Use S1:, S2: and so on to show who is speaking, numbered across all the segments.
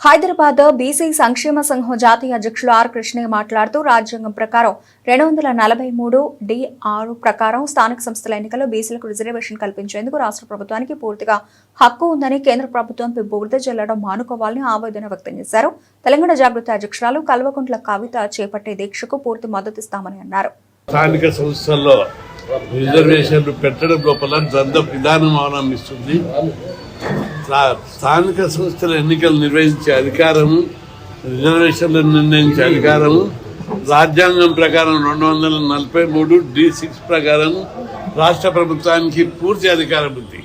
S1: Hyderabad BC సంక్షేమ సంఘం జాతీయ అధ్యక్షులు ఆర్ కృష్ణయ్య మాట్లాడుతూ రాజ్యాంగం ప్రకారం రెండు వందల నలభై మూడు డి ఆరు ప్రకారం స్థానిక సంస్థల ఎన్నికల్లో బీసీలకు రిజర్వేషన్ కల్పించేందుకు రాష్ట్ర ప్రభుత్వానికి పూర్తిగా హక్కు ఉందని కేంద్ర ప్రభుత్వం బురద జల్లడం మానుకోవాలని ఆవేదన వ్యక్తం చేశారు. తెలంగాణ జాగృతి అధ్యక్షురాలు కల్వకుంట్ల కవిత చేపట్టే దీక్షకు పూర్తి మద్దతిస్తామని అన్నారు.
S2: స్థానిక సంస్థల్లో రిజర్వేషన్లు పెట్టడం లోపల ద్వంద్వ విధానం అవలంబిస్తుంది. స్థానిక సంస్థల ఎన్నికలు నిర్వహించే అధికారము రిజర్వేషన్లు నిర్ణయించే అధికారము రాజ్యాంగం ప్రకారం రెండు వందల నలభై మూడు డి సిక్స్ ప్రకారం రాష్ట్ర ప్రభుత్వానికి పూర్తి అధికారం ఉంది.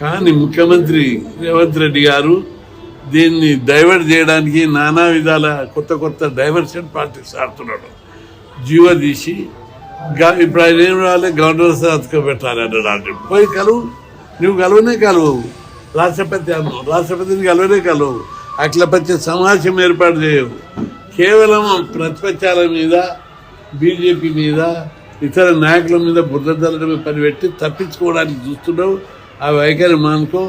S2: కానీ ముఖ్యమంత్రి రేవంత్ రెడ్డి గారు దీన్ని డైవర్ట్ చేయడానికి నానా విధాల కొత్త కొత్త డైవర్షన్ పార్టీస్ ఆడుతున్నాడు. జీవో తీసి ఇప్పుడు ఆయన ఏం రావాలి గవర్నర్ సంతకం పెట్టాలి అన్నాడు. పోయి కలువు. నువ్వు కలవనే కలువు. రాష్ట్రపతి అన్నావు రాష్ట్రపతిని కలవనే కలువు అఖిలపక్ష సమాజం ఏర్పాటు చేయవు కేవలం ప్రతిపక్షాల మీద బీజేపీ మీద ఇతర నాయకుల మీద బుద్ధ చల్లడమే పని పెట్టి తప్పించుకోవడానికి చూస్తున్నావు. ఆ వైఖరి మానుకో.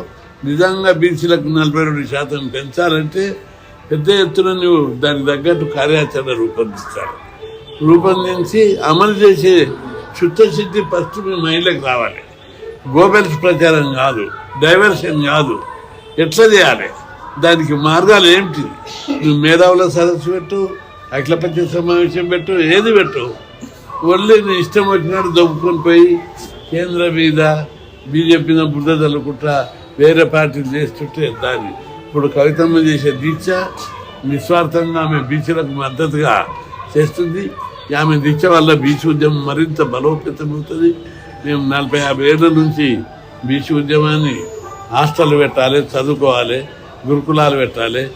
S2: నిజంగా బీసీలకు నలభై రెండు శాతం పెంచాలంటే పెద్ద ఎత్తున నువ్వు దానికి తగ్గట్టు కార్యాచరణ రూపొందిస్తారు. రూపొందించి అమలు చేసే చిత్తశుద్ధి ఫస్ట్ మీ మైండ్లోకి రావాలి. గోబెల్స్ ప్రచారం కాదు డైవర్షన్ కాదు. ఎట్లా చేయాలి? దానికి మార్గాలు ఏమిటి నువ్వు మేధావుల సదస్సు పెట్టు అఖిలపక్ష సమావేశం పెట్టు ఏది పెట్టు? ఒళ్ళి నీ ఇష్టం వచ్చినట్టు దొబ్బుకొని పోయి కేంద్ర మీద బీజేపీ బుద్ధ తల్లుకుంటా వేరే పార్టీలు చేస్తుంటే దాన్ని. ఇప్పుడు కవితమ్మ చేసే దీక్ష నిస్వార్థంగా ఆమె బీచ్లకు మద్దతుగా చేస్తుంది. ఆమె దీక్ష వల్ల బీచ్ ఉద్యమం మరింత బలోపేతమవుతుంది మేము నలభై యాభై ఏళ్ళ నుంచి బీచ్ ఉద్యమాన్ని హాస్టల్ పెట్టాలి చదువుకోవాలి గురుకులాలు పెట్టాలి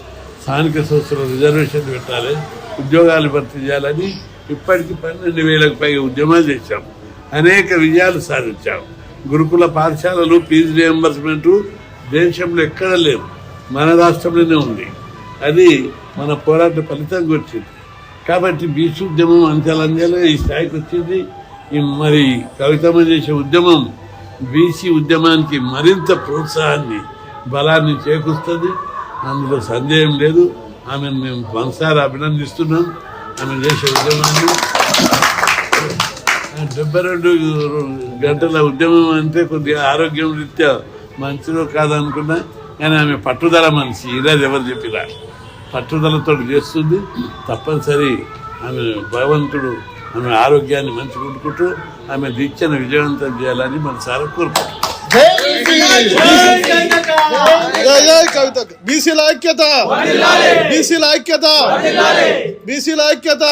S2: స్థానిక సంస్థలు రిజర్వేషన్లు పెట్టాలి ఉద్యోగాలు భర్తీ చేయాలని ఇప్పటికి పన్నెండు వేలకు పైగా ఉద్యమాలు చేశాం. అనేక విజయాలు సాధించాం. గురుకుల పాఠశాలలు ఫీజు రియంబర్స్మెంటు దేశంలో ఎక్కడ లేవు. మన రాష్ట్రంలోనే ఉంది. అది మన పోరాట ఫలితంగా వచ్చింది. కాబట్టి బీచ్ ఉద్యమం అంచెలంచెలుగా ఈ స్థాయికి వచ్చింది. మరి కవితమ్మ చేసే ఉద్యమం బీసీ ఉద్యమానికి మరింత ప్రోత్సాహాన్ని బలాన్ని చేకూరుస్తుంది. అందులో సందేహం లేదు. ఆమెను మేము మనసారి అభినందిస్తున్నాం. ఆమె చేసే ఉద్యమాన్ని. డెబ్బై రెండు గంటల ఉద్యమం అంటే కొద్దిగా ఆరోగ్యం రీత్యా మంచిదో కాదనుకున్నా కానీ ఆమె పట్టుదల మనిషి. ఇలా ఎవరు చెప్పిరా పట్టుదలతో చేస్తుంది. తప్పనిసరి ఆమె భగవంతుడు ఆమె ఆరోగ్యాన్ని మంచి ఉంటుకుంటూ ఆమె దీక్షను విజయవంతం చేయాలని మన సార్ కోరుకుంటున్నాం.
S3: జై జై కవిత. బీసీల ఐక్యత. బీసీల ఐక్యత. బీసీల ఐక్యత.